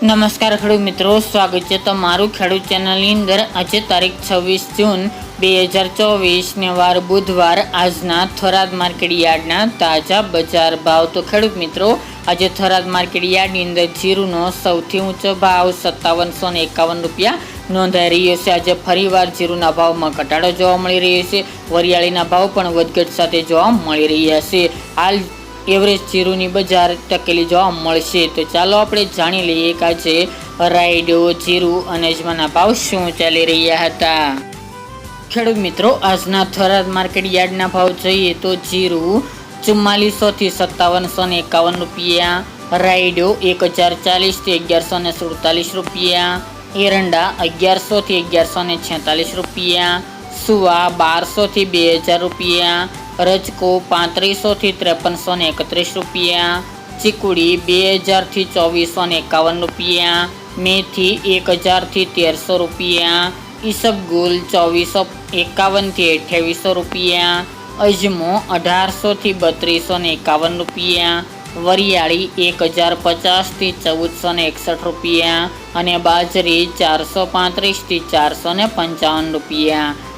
નમસ્કાર ખેડૂત મિત્રો, સ્વાગત છે તમારું ખેડૂત ચેનલની અંદર. આજે તારીખ છવ્વીસ જૂન બે હજાર ચોવીસને વાર બુધવાર આજના થરાદ માર્કેટ યાર્ડના તાજા બજાર ભાવ. તો ખેડૂત મિત્રો, આજે થરાદ માર્કેટ યાર્ડની અંદર જીરુનો સૌથી ઊંચો ભાવ સત્તાવનસો ને એકાવન રૂપિયા નોંધાઈ રહ્યો છે. આજે ફરીવાર જીરુના ભાવમાં ઘટાડો જોવા મળી રહ્યો છે. વરિયાળીના ભાવ પણ વધઘટ સાથે જોવા મળી રહ્યા છે. હાલ એવરેજ જીરુની બજાર ટકેલી જોવા મળશે. તો ચાલો આપણે જાણી લઈએ કે આજે રાયડો જીરું અને અજમાના ભાવ શું ચાલી રહ્યા હતા. ખેડૂત મિત્રો, આજના થરાદ માર્કેટ યાર્ડના ભાવ જોઈએ તો જીરું ચુમ્માલીસોથી સત્તાવનસો ને એકાવન રૂપિયા રાયડો એક હજાર ચાલીસથી અગિયારસો ને સુડતાલીસ રૂપિયા, એરંડા અગિયારસોથી અગિયારસો ને છેતાલીસ રૂપિયા, સુવા બારસોથી બે હજાર રૂપિયા રજકો પાંત્રીસોથી ત્રેપનસો ને એકત્રીસ રૂપિયા, ચીકુડી બે હજારથી ચોવીસો ને એકાવન રૂપિયા, મેથી એક હજારથી તેરસો રૂપિયા, ઈસબગુલ ચોવીસો એકાવનથી અઠ્યાવીસો રૂપિયા, અજમો અઢારસોથી બત્રીસો ને એકાવન રૂપિયા, વરિયાળી એક હજાર પચાસથી ચૌદસો ને એકસઠ રૂપિયા અને બાજરી ચારસો પાંત્રીસથી ચારસો ને પંચાવન રૂપિયા.